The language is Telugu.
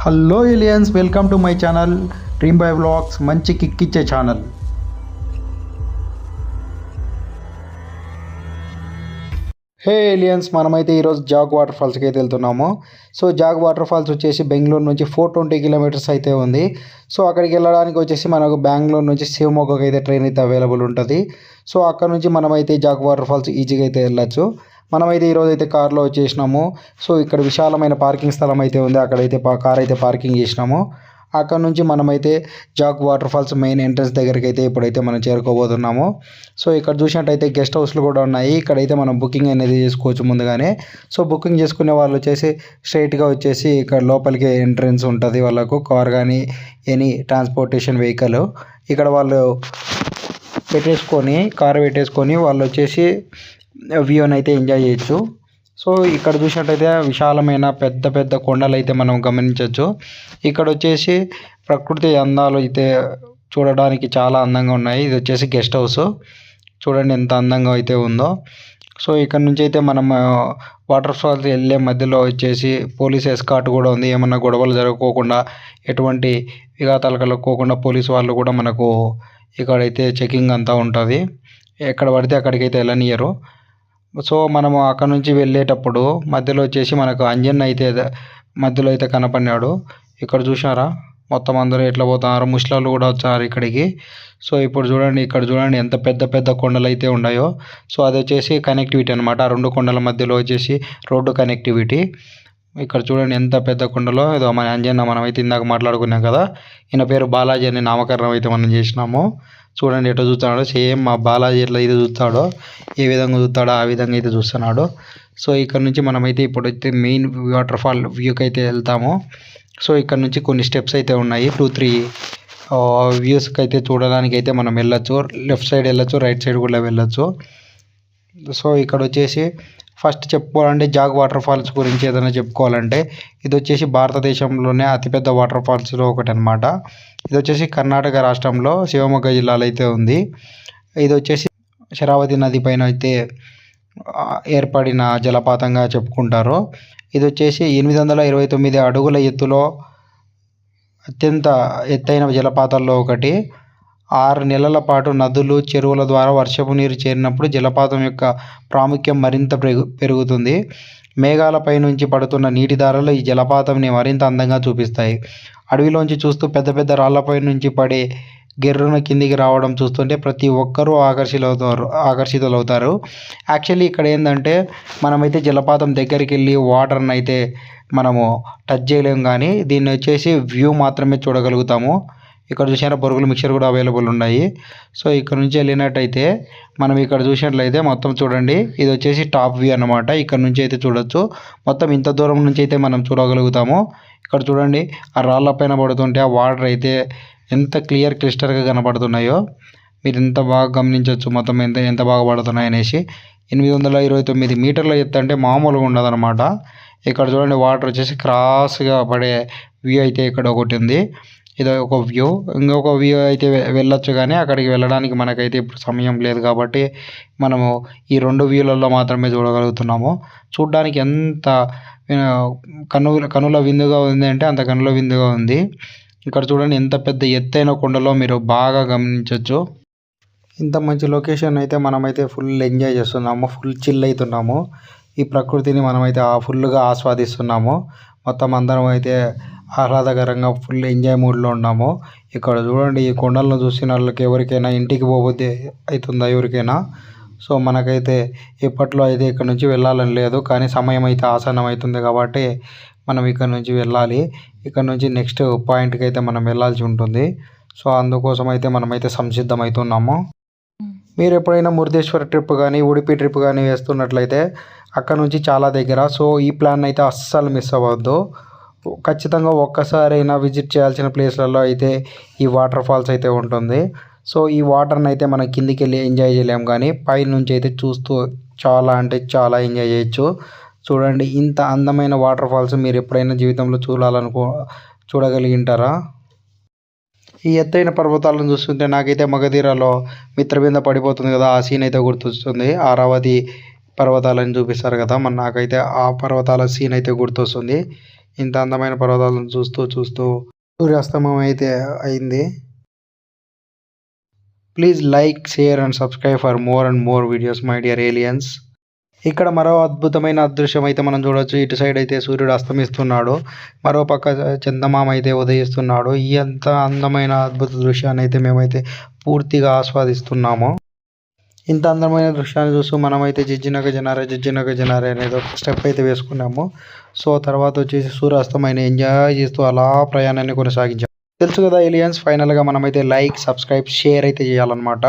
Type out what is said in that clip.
Hello aliens welcome to my channel dream by vlogs మంచి కిక్ ఇచ్చే ఛానల్ హే ఏలియన్స్ మనమైతే ఈరోజు జాగ్ వాటర్ ఫాల్స్కి అయితే వెళ్తున్నాము. సో జాగ్ వాటర్ ఫాల్స్ వచ్చేసి బెంగళూరు నుంచి ఫోర్ ట్వంటీ కిలోమీటర్స్ అయితే ఉంది. సో అక్కడికి వెళ్ళడానికి వచ్చేసి మనకు బెంగళూరు నుంచి శివమొగ్గకి అయితే ట్రైన్ అయితే అవైలబుల్ ఉంటుంది. సో అక్కడ నుంచి మనమైతే జాగ్ వాటర్ ఫాల్స్ ఈజీగా అయితే వెళ్ళచ్చు. మనమైతే ఈరోజు అయితే కార్లో వచ్చేసినాము. సో ఇక్కడ విశాలమైన పార్కింగ్ స్థలం అయితే ఉంది. అక్కడైతే కార్ అయితే పార్కింగ్ చేసినాము. అక్కడ నుంచి మనమైతే Jog water falls main entrance దగ్గరికి అయితే ఇప్పుడైతే మనం చేరుకోబోతున్నాము. సో ఇక్కడ చూసినట్టయితే గెస్ట్ హౌస్లు కూడా ఉన్నాయి. ఇక్కడైతే మనం బుకింగ్ అనేది చేసుకోవచ్చు ముందుగానే. సో బుకింగ్ చేసుకునే వాళ్ళు వచ్చేసి స్ట్రైట్గా వచ్చేసి ఇక్కడ లోపలికి ఎంట్రన్స్ ఉంటుంది వాళ్ళకు. కార్ కానీ ఎనీ ట్రాన్స్పోర్టేషన్ వెహికల్. ఇక్కడ వాళ్ళు పెట్టేసుకొని కార్ పెట్టేసుకొని వాళ్ళు వచ్చేసి వ్యూని అయితే ఎంజాయ్ చేయొచ్చు. సో ఇక్కడ చూసినట్టయితే విశాలమైన పెద్ద పెద్ద కొండలు అయితే మనం గమనించవచ్చు ఇక్కడ వచ్చేసి ప్రకృతి అందాలు అయితే చూడడానికి చాలా అందంగా ఉన్నాయి. ఇది వచ్చేసి గెస్ట్ హౌస్. చూడండి ఎంత అందంగా అయితే ఉందో. సో ఇక్కడ నుంచి అయితే మనం వాటర్ ఫాల్స్ వెళ్ళే మధ్యలో వచ్చేసి పోలీస్ ఎస్కాట్ కూడా ఉంది. ఏమన్నా గొడవలు జరగకోకుండా ఎటువంటి విఘాతాలు కలగకోకుండా పోలీస్ వాళ్ళు కూడా మనకు ఇక్కడైతే చెకింగ్ అంతా ఉంటుంది. ఎక్కడ పడితే అక్కడికైతే వెళ్ళనియరు సో మనము అక్కడ నుంచి వెళ్ళేటప్పుడు మధ్యలో వచ్చేసి మనకు అంజన్ అయితే మధ్యలో అయితే కనపడినాడు. ఇక్కడ చూసారా మొత్తం అందరూ ఎట్లా పోతున్నారు? ముస్లాలు కూడా వచ్చారు ఇక్కడికి. సో ఇప్పుడు చూడండి ఇక్కడ చూడండి ఎంత పెద్ద పెద్ద కొండలు అయితే ఉన్నాయో. సో అది వచ్చేసి కనెక్టివిటీ అనమాట ఆ రెండు కొండల మధ్యలో వచ్చేసి రోడ్డు కనెక్టివిటీ ఇక్కడ చూడండి ఎంత పెద్ద కొండలో. ఏదో మన అంజన్న మనం అయితే ఇందాక మాట్లాడుకున్నాం కదా. ఈయన పేరు బాలాజీ అని నామకరణం అయితే మనం చేసినాము. చూడండి ఎట్లా చూస్తున్నాడో. సేమ్ మా బాలాజీ ఎట్లా అయితే చూస్తాడో ఏ విధంగా చూస్తాడో ఆ విధంగా అయితే చూస్తున్నాడు. సో ఇక్కడ నుంచి మనమైతే ఇప్పుడైతే మెయిన్ వాటర్ ఫాల్ వ్యూకి అయితే వెళ్తాము. సో ఇక్కడ నుంచి కొన్ని స్టెప్స్ అయితే ఉన్నాయి. టూ త్రీ వ్యూస్కి అయితే చూడడానికి అయితే మనం వెళ్ళొచ్చు. లెఫ్ట్ సైడ్ వెళ్ళొచ్చు రైట్ సైడ్ కూడా వెళ్ళొచ్చు. సో ఇక్కడ వచ్చేసి ఫస్ట్ చెప్పుకోవాలంటే జాగ్ వాటర్ ఫాల్స్ గురించి ఏదైనా చెప్పుకోవాలంటే ఇది వచ్చేసి భారతదేశంలోనే అతిపెద్ద వాటర్ ఫాల్స్లో ఒకటి అనమాట ఇది వచ్చేసి కర్ణాటక రాష్ట్రంలో శివమొగ్గ జిల్లాలో అయితే ఉంది. ఇది వచ్చేసి శరావతి నది పైన అయితే ఏర్పడిన జలపాతంగా చెప్పుకుంటారు. ఇది వచ్చేసి ఎనిమిది వందల ఇరవై తొమ్మిది అడుగుల ఎత్తులో అత్యంత ఎత్తైన జలపాతాల్లో ఒకటి. ఆరు నెలల పాటు నదులు చెరువుల ద్వారా వర్షపు నీరు చేరినప్పుడు జలపాతం యొక్క ప్రాముఖ్యం మరింత పెరుగు పెరుగుతుంది. మేఘాలపై నుంచి పడుతున్న నీటి ధారలు ఈ జలపాతంని మరింత అందంగా చూపిస్తాయి. అడవిలోంచి చూస్తూ పెద్ద పెద్ద రాళ్ళపై నుంచి పడే గెర్రున కిందికి రావడం చూస్తుంటే ప్రతి ఒక్కరూ ఆకర్షితులవుతారు ఆకర్షితులవుతారు. యాక్చువల్లీ ఇక్కడ ఏంటంటే మనమైతే జలపాతం దగ్గరికి వెళ్ళి వాటర్ని అయితే మనము టచ్ చేయలేము కానీ దీన్ని వచ్చేసి వ్యూ మాత్రమే చూడగలుగుతాము. ఇక్కడ చూసారా బొరుగులు మిక్చర్ కూడా అవైలబుల్ ఉన్నాయి. సో ఇక్కడ నుంచి వెళ్ళినట్టయితే మనం ఇక్కడ చూసినట్లయితే మొత్తం చూడండి ఇది వచ్చేసి టాప్ వ్యూ అన్నమాట. ఇక్కడ నుంచి అయితే చూడొచ్చు. మొత్తం ఇంత దూరం నుంచి అయితే మనం చూడగలుగుతాము. ఇక్కడ చూడండి ఆ రాళ్ళ పైన పడుతుంటే ఆ వాటర్ అయితే ఎంత క్లియర్ క్లిస్టర్గా కనపడుతున్నాయో. మీరు ఎంత బాగా గమనించవచ్చు మొత్తం ఎంత ఎంత బాగా పడుతున్నాయి అనేసి. ఎనిమిది వందల ఇరవై తొమ్మిది మీటర్ల ఎత్తు అంటే మామూలుగా ఉండదన్నమాట. ఇక్కడ చూడండి వాటర్ వచ్చేసి క్రాస్గా పడే వ్యూ అయితే ఇక్కడ ఒకటి ఉంది. ఇది ఒక వ్యూ. ఇంకొక వ్యూ అయితే వె- వెళ్ళొచ్చు కానీ అక్కడికి వెళ్ళడానికి మనకైతే ఇప్పుడు సమయం లేదు కాబట్టి మనము ఈ రెండు వ్యూలలో మాత్రమే చూడగలుగుతున్నాము. చూడడానికి ఎంత ఆ, కను కనుల విందుగా ఉంది అంటే అంత కనుల విందుగా ఉంది. ఇక్కడ చూడండి ఎంత పెద్ద ఎత్తైన కొండలో మీరు బాగా గమనించవచ్చు ఇంత మంచి లొకేషన్ అయితే మనమైతే ఫుల్ ఎంజాయ్ చేస్తున్నాము ఫుల్ చిల్ అవుతున్నాము ఈ ప్రకృతిని మనమైతే ఆ ఫుల్గా ఆస్వాదిస్తున్నాము. మొత్తం అందరం అయితే ఆహ్లాదకరంగా ఫుల్ ఎంజాయ్ మూడ్లో ఉన్నాము. ఇక్కడ చూడండి ఈ కొండలను చూసిన వాళ్ళకి ఎవరికైనా ఇంటికి పోబుద్ది అవుతుందా ఎవరికైనా? సో మనకైతే ఇప్పట్లో అయితే ఇక్కడ నుంచి వెళ్ళాలని లేదు. కానీ సమయం అయితే ఆసన్నం అవుతుంది కాబట్టి మనం ఇక్కడ నుంచి వెళ్ళాలి. ఇక్కడ నుంచి నెక్స్ట్ పాయింట్కి అయితే మనం వెళ్ళాల్సి ఉంటుంది. సో అందుకోసం అయితే మనమైతే సంసిద్ధం అవుతున్నాము. మీరు ఎప్పుడైనా మురుదేశ్వర ట్రిప్ కానీ ఉడిపి ట్రిప్ కానీ వేస్తున్నట్లయితే అక్కడ నుంచి చాలా దగ్గర. సో ఈ ప్లాన్ అయితే అస్సలు మిస్ అవ్వద్దు. ఖచ్చితంగా ఒక్కసారైనా విజిట్ చేయాల్సిన ప్లేస్లలో అయితే ఈ వాటర్ ఫాల్స్ అయితే ఉంటుంది. సో ఈ వాటర్ని అయితే మనం కిందికి వెళ్ళి ఎంజాయ్ చేయలేం కానీ పైనుంచి అయితే చూస్తూ చాలా అంటే చాలా ఎంజాయ్ చేయొచ్చు. చూడండి ఇంత అందమైన వాటర్ ఫాల్స్ మీరు ఎప్పుడైనా జీవితంలో చూడాలనుకో చూడగలిగింటారా? ఈ ఎత్తైన పర్వతాలను చూస్తుంటే నాకైతే మగధీరలో మిత్రబింద పడిపోతుంది కదా ఆ సీన్ అయితే గుర్తొస్తుంది. ఆరావతి పర్వతాలను చూపిస్తారు కదా. మరి నాకైతే ఆ పర్వతాల సీన్ అయితే గుర్తొస్తుంది. ఇంత అందమైన పర్వతాలను చూస్తూ చూస్తూ సూర్యాస్తమం అయితే అయింది. Please like share and subscribe for more and more videos my dear aliens ఇక్కడ మరో అద్భుతమైన అదృశ్యం అయితే మనం చూడొచ్చు. ఇటు సైడ్ అయితే సూర్యుడు అస్తమిస్తున్నాడు. మరో పక్క చందమామ అయితే ఉదయిస్తున్నాడు. ఈ అంత అందమైన అద్భుత దృశ్యాన్ని అయితే మేమైతే పూర్తిగా ఆస్వాదిస్తున్నాము. ఇంత అందమైన దృశ్యాన్ని చూస్తూ మనమైతే జిజ్జినగ జనారే జిజ్జినగ జనారే అనేది ఒక స్టెప్ అయితే వేసుకున్నాము. సో తర్వాత వచ్చేసి సూర్యాస్తమైన ఎంజాయ్ చేస్తూ అలా ప్రయాణాన్ని కొనసాగించాము తెలుసు కదా ఏలియన్స్ ఫైనల్గా మనమైతే లైక్ సబ్స్క్రైబ్ షేర్ అయితే చేయాలన్నమాట.